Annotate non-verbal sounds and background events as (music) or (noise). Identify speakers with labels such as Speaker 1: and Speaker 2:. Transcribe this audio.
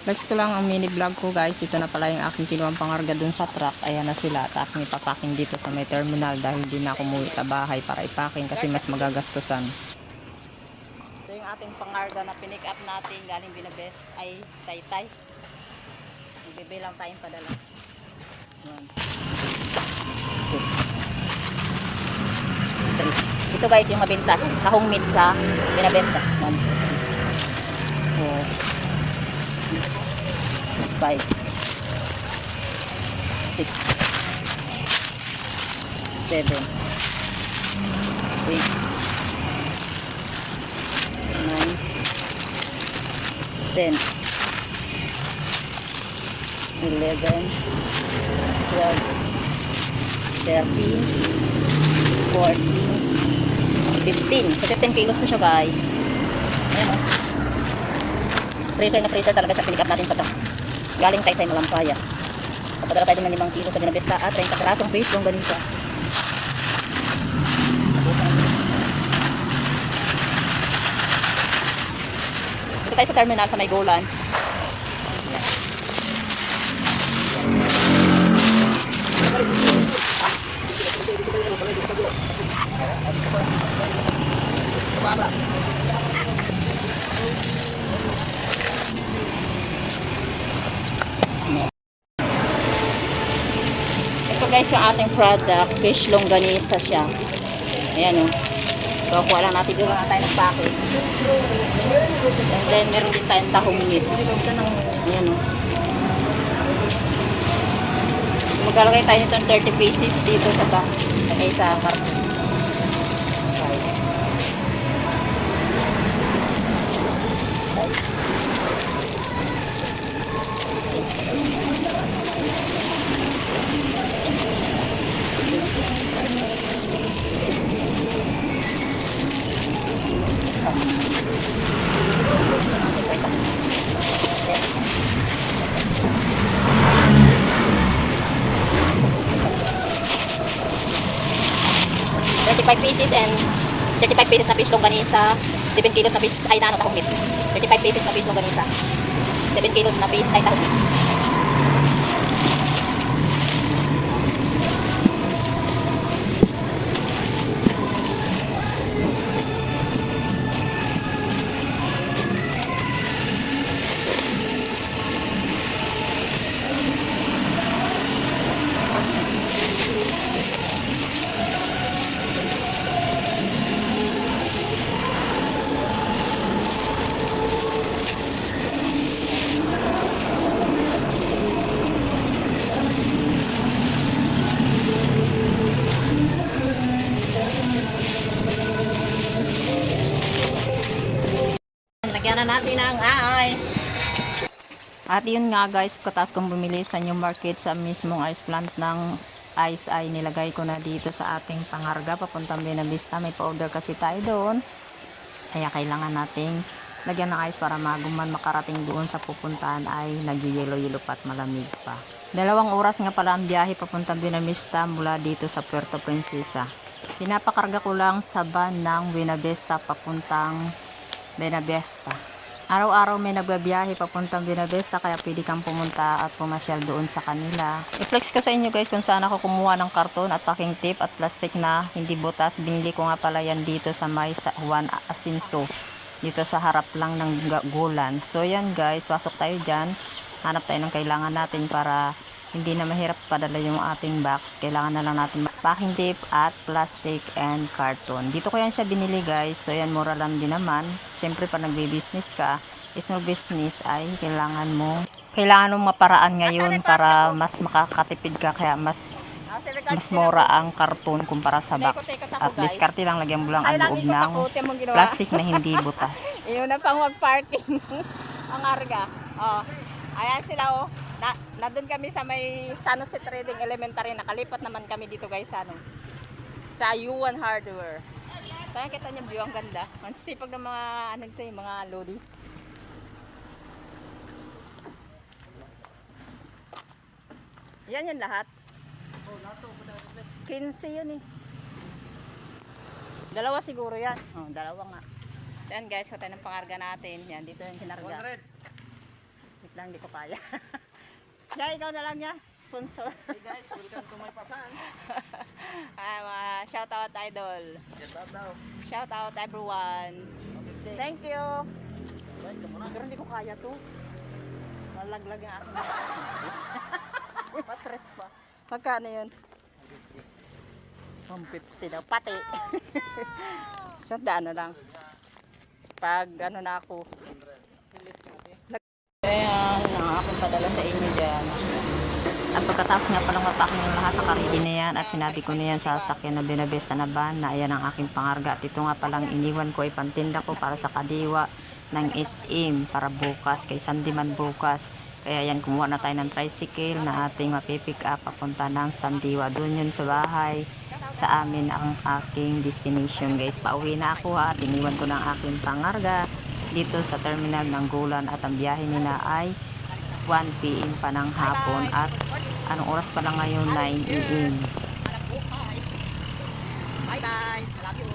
Speaker 1: Guys ko lang ang mini vlog ko guys. Ito na pala yung aking kinuwang pangarga dun sa truck. Ayan na sila at aking ipapacking dito sa may terminal dahil hindi na ako umuwi sa bahay para ipacking kasi mas magagastusan. Ito yung ating pangarga na pinick up natin galing Binabes ay Taytay. Magbibilang tayong padala. Ayan. Ito guys yung mabenta. Kahong meat sa Binabesta. One, five, six, seven, eight, nine, ten, eleven, twelve, thirteen, fourteen, 15. So, 15 kilos na siya, guys. Ayan, o. Freezer na freezer talaga sa pinikap natin sa truck. Galing tayo tayo malampaya. Papadala tayo ng 5 kilo sa binabesta at 30 karasong fish yung ganisa. Dito tayo sa terminal sa may guys yung ating product. Fish longganisa siya. Ayan o. Oh. So, kuha lang natin. Doon lang tayo ng package. And then, meron din tayong tahong meat. Ayan oh. o. Magkalagay tayo itong 30 pieces dito sa box. Okay, sa carton. 35 pieces and 35 pieces na fish longganisa, 7 kilos na fish, ay na ano, tahong meat. 35 pieces na fish longganisa, 7 kilos na fish, ay tahong meat. Na natin ang ice. At yun nga guys, pagkatas kong bumili sa New Market sa mismong ice plant ng ice ay nilagay ko na dito sa ating pangarga papuntang Benavista. May pa-order kasi tayo doon. Kaya kailangan nating lagyan ng ice para maguman makarating doon sa pupuntahan ay nagyayelo-yelo pa at malamig pa. Dalawang oras nga pala ang biyahe papuntang Benavista mula dito sa Puerto Princesa. Pinapakarga ko lang sa van ng Benavista papuntang Benavista. Araw-araw may nagbabiyahe papuntang Benavista kaya pwede kang pumunta at pumasyal doon sa kanila. I-flex ko sa inyo guys kung saan ako kumuha ng karton at packing tape at plastic na hindi butas. Binili ko nga pala yan dito sa may sa Juan Asinso. Dito sa harap lang ng gulan. So yan guys, pasok tayo dyan. Hanap tayo ng kailangan natin para hindi na mahirap padala yung ating box. Kailangan na lang natin packing tape at plastic and carton. Dito ko yan siya binili guys. So yan, mura lang din naman. Siyempre pag nagbe-business ka, small business ay kailangan mo kailangan mo maparaan ngayon para mas makakatipid ka kaya mas mas mura ang karton kumpara sa box. At diskarte lang lagyan mo lang ang loob ng plastic na hindi butas. (laughs)
Speaker 2: Yun na pang mag-parking. (laughs) ang arga. Oh. Ayan sila oh. Na, na doon kami sa may San Jose Trading Elementary. Nakalipat naman kami dito guys sa ano. Sa U1 Hardware. Kaya kita niyo view ang ganda. Ang sipag ng mga ano ito yung mga lodi. Yan yan lahat. 15 yun eh. Dalawa siguro yan. Oh, dalawa nga. So yan guys, tayo ng pangarga natin. Yan, dito yung kinarga. Wait lang, hindi ko kaya. (laughs) Siya, ikaw na lang niya. Sponsor.
Speaker 3: Hey guys, welcome to my pasan. (laughs)
Speaker 2: ah, mga shout out idol.
Speaker 3: Shout out daw.
Speaker 2: Shout out everyone.
Speaker 3: Okay,
Speaker 2: Thank you. Pero hindi ko kaya to. Malaglag ang aking (laughs) Patres pa. Magkano yun? 150 daw. Pati. Sa daan na lang. Pag ano na ako. Ayan, ang aking padala sa inyo dyan.
Speaker 1: At pagkatapos nga palang mapakin yung lahat, nakaredy na yan at sinabi ko na yan sa sakyan na binabesta na van na ayan ang aking pangarga. At ito nga palang iniwan ko ay pantinda ko para sa kadiwa ng SM para bukas, kay Sandiman bukas. Kaya yan, kumuha na tayo ng tricycle na ating mapipick up papunta ng Sandiwa. Doon yun sa bahay, sa amin ang aking destination guys. Pauwi na ako ha at iniwan ko ng aking pangarga dito sa terminal ng Gulan at ang biyahe nila ay 1 p.m. pa ng hapon at anong oras pa lang ngayon 9 a.m.
Speaker 2: Bye bye. Love you